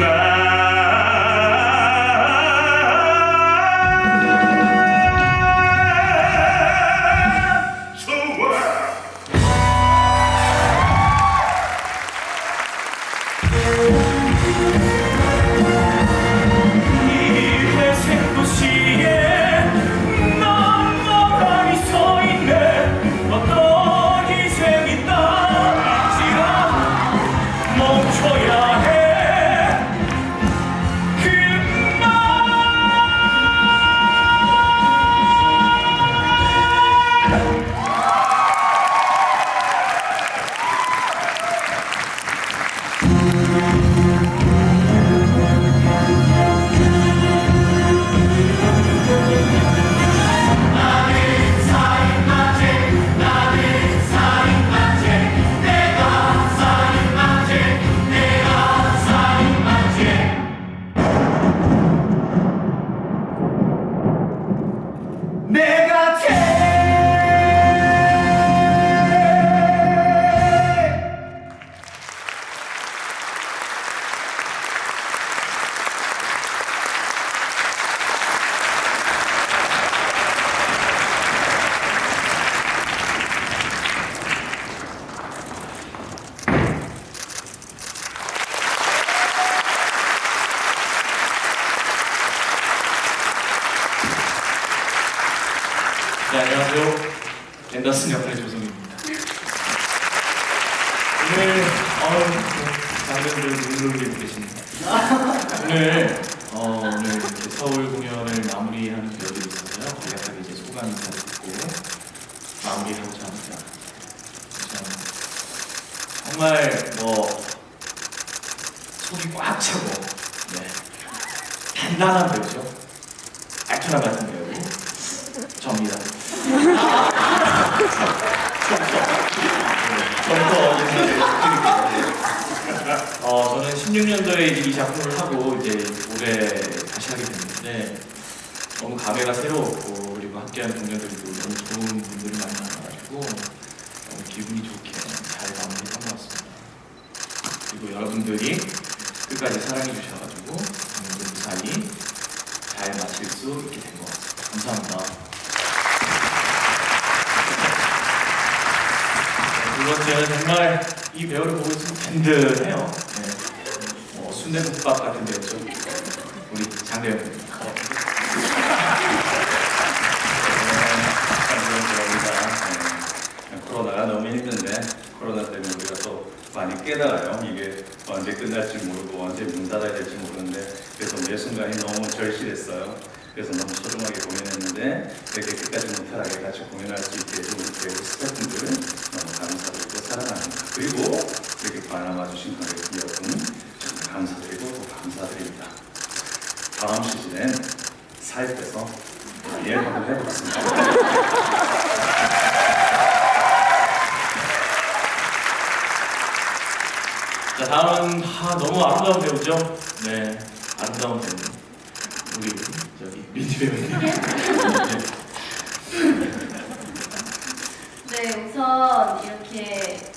나 내가 네, 안녕하세요. 앤더슨 역할의 조성입니다. 오늘 어, 장면들 눈물을 계십니다. 오늘 어, 오늘 이렇게 서울 공연을 마무리하는 배우들이 있어서요. 간략하게 이제 소감 인사 듣고 마무리하고자 합니다. 참, 정말 뭐 속이 꽉 차고 네. 단단한 배우죠. 액터나 같은 배우 접니다. 저부터 어, 저는 16년도에 이 작품을 하고 이제 올해 다시 하게 됐는데 너무 감회가 새로웠고 그리고 함께하는 동료들도 너무 좋은 분들이 만나가지고 너무 기분이 좋게 잘 마무리한 것 같습니다. 그리고 여러분들이 끝까지 사랑해 주셔가지고 오늘 무사히 잘 마칠 수 있게 된 것 같습니다. 감사합니다. 두 번째는 정말 이 배우를 보고 있으면 든든해요. 네. 뭐 순대국밥 같은 데였죠. 우리 장대현입니다. 네, 코로나가 너무 힘든데 코로나 때문에 우리가 또 많이 깨달아요. 이게 언제 끝날지 모르고 언제 문 닫아야 될지 모르는데 그래서 매 순간이 너무 절실했어요. 그래서 너무 소중하게 공연했는데 이렇게 끝까지 무탈하게 같이 공연할 수 있게 해준 배우 스태프분들 너무 감사드리고 사랑합니다. 그리고 이렇게 관람와 주신 관객 여러분 정말 감사드리고 또 감사드립니다. 다음 시즌엔 살 빼서 많이 앨범을 해보겠습니다. 자 다음은 아, 너무 아름다운 배우죠. 네, 아름다운 배우 우리 저기 민지 배우님. 네. 네, 우선 이렇게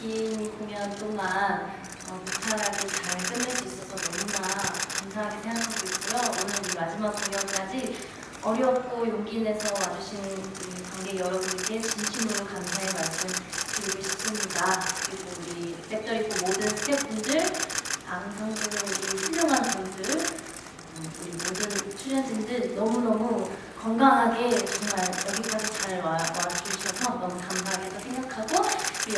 긴 공연 동안 어, 무탈하게 잘 끝낼 수 있어서 너무나 감사하게 생각하고 있고요. 오늘 우리 마지막 공연까지 어렵고 용기 내서 와주신 우리 관객 여러분께 진심으로 감사의 말씀 드리고 싶습니다. 그리고 우리 백더리프 모든 스태프분들, 방송국의 훌륭한 분들, 음, 우리 모든 출연진들 너무너무 건강하게 정말 여기까지 잘 와, 와주셔서 너무 감사하게 생각하고 그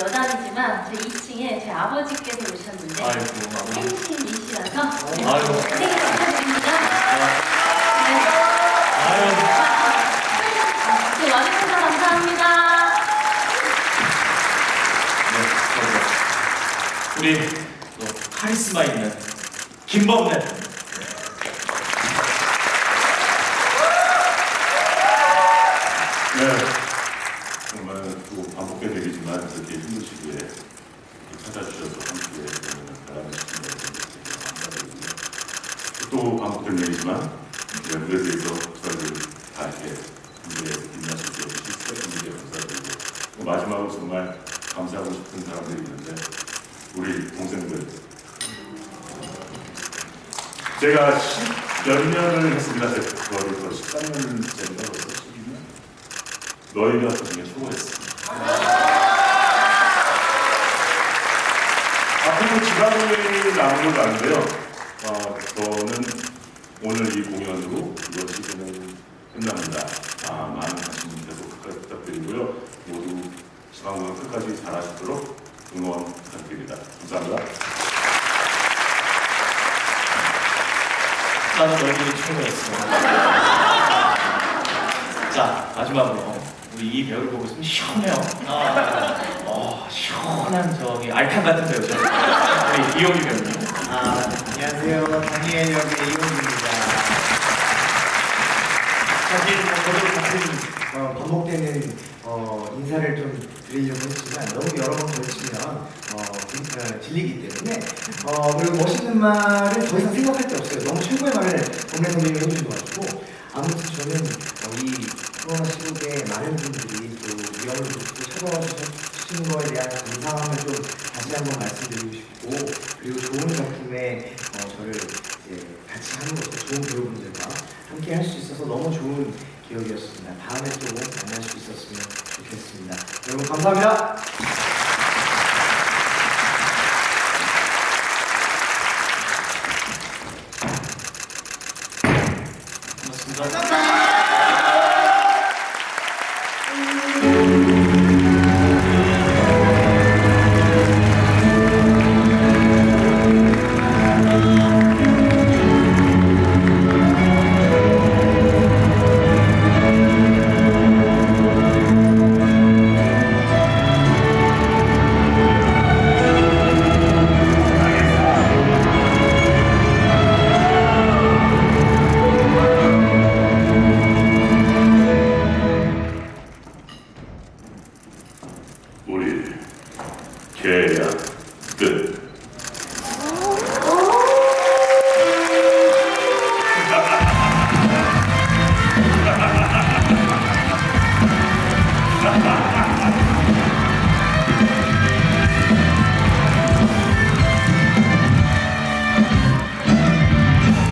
여담이지만 제 2층에 제 아버지께서 오셨는데 아이고 아버지. 생신이시라서 네, 아이고. 생일 축하드립니다. 네. 아유. 네, 와주셔서 감사합니다. 네, 우리 또 카리스마 있는 김범래. 네, 정말 또 반복된 얘기지만 이렇게 힘든 시기에 이렇게 찾아주셔서 함께 바라보시는 여러분들께 감사드리고요. 또 얘기지만 이제 무대에서 저희를 다 이렇게 무대에서 빛나실 수 없이 스태프분들께 감사드리고 또 마지막으로 정말 감사하고 싶은 사람들이 있는데 우리 동생들 제가 10몇 년을 했습니다. 거 13년째인가 벌써 12년? 너희가 그 중에 최고였습니다. 앞으로 지방을 나누는 거 아닌데요. 어, 저는 오늘 이 공연으로 이거 시즌은 끝납니다. 아, 많은 관심 계속 끝까지 부탁드리고요. 모두 지방공연 끝까지 잘하시도록 응원 부탁드립니다. 감사합니다. 나는 너희들이 최고였어. 자, 마지막으로 우리 이 배우를 보고 있으면 시원해요. 아, 어, 시원한 저기 알탕 같은 배우죠. 우리 이용희 배우님. 아, 안녕하세요. 다니엘 역의 이용입니다. 사실 뭐 저도 같은 어, 반복되는 어, 인사를 좀 드리려고 했지만 너무 여러 번 걸치면 어, 들- 어, 들리기 때문에 어, 그리고 멋있는 말은 더 이상 생각할 게 없어요. 너무 최고의 말을 동네 선배님이 해주셔가지고 아무튼 저는 어, 이 코로나 시국에 많은 분들이 또 위험을 찾아와 주신 거에 대한 감사함을 좀 다시 한번 말씀드리고 그리고 좋은 작품에 어, 저를 이제 같이 하는 것도 좋은 배우분들과 함께 할 수 있어서 너무 좋은 기억이었습니다. 다음에 또 만날 수 있었으면 좋겠습니다. 여러분 감사합니다.